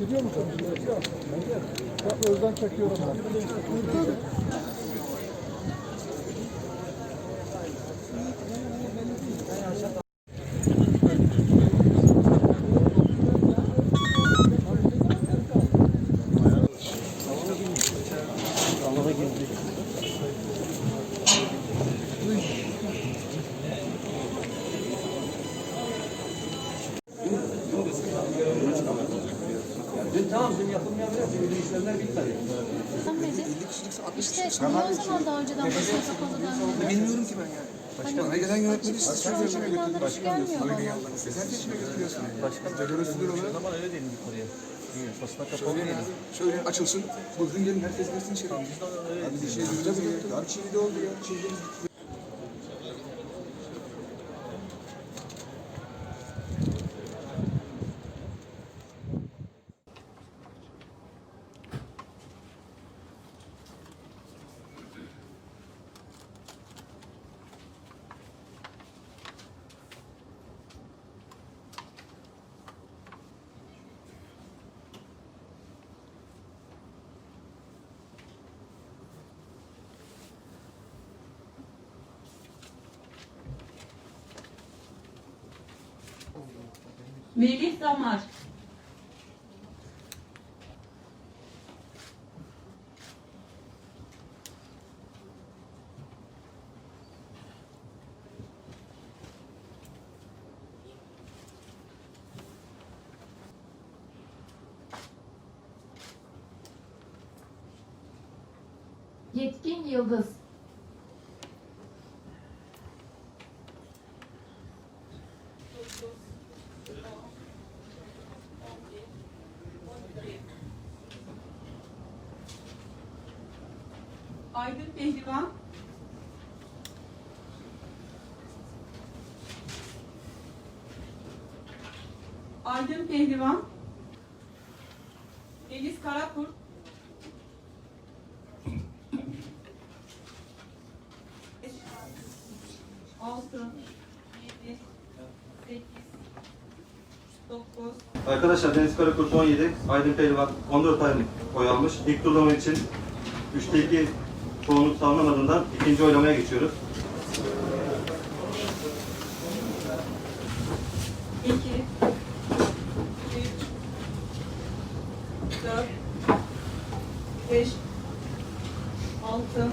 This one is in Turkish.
Gidiyor musun? Bak Özden çekiyorum ben. Dün tamam dün yapılmayabilir. Dün işlemler bitmedi. İşte niye o zaman daha önceden basına kapalı denmedi? Bilmiyorum ki ben yani. Bana gelen yönetmeni siz Şu an şu binalar hiç gelmiyor bana. Siz herkes mi götürüyorsunuz? Başkan Biz de görüntüler olarak Ama öyle değil yukarıya. Basına kapalı söyleyin açılsın. Bugün gelin herkes gelsin içeri. Hadi bir şey duyacağız ya. Ya Çiğli de oldu ya. Çiğli. Melih Damar. Yetkin Yıldız. Aydın Pehlivan. Aydın Pehlivan. Deniz Karakurt. Altı, yedi, sekiz, dokuz, Arkadaşlar Deniz Karakurt 17, Aydın Pehlivan 14 ay oy almış. İlk turlama için 3'te 2 çoğunluk sağlanamadığından ikinci oylamaya geçiyoruz. İki, üç, dört, beş, altı,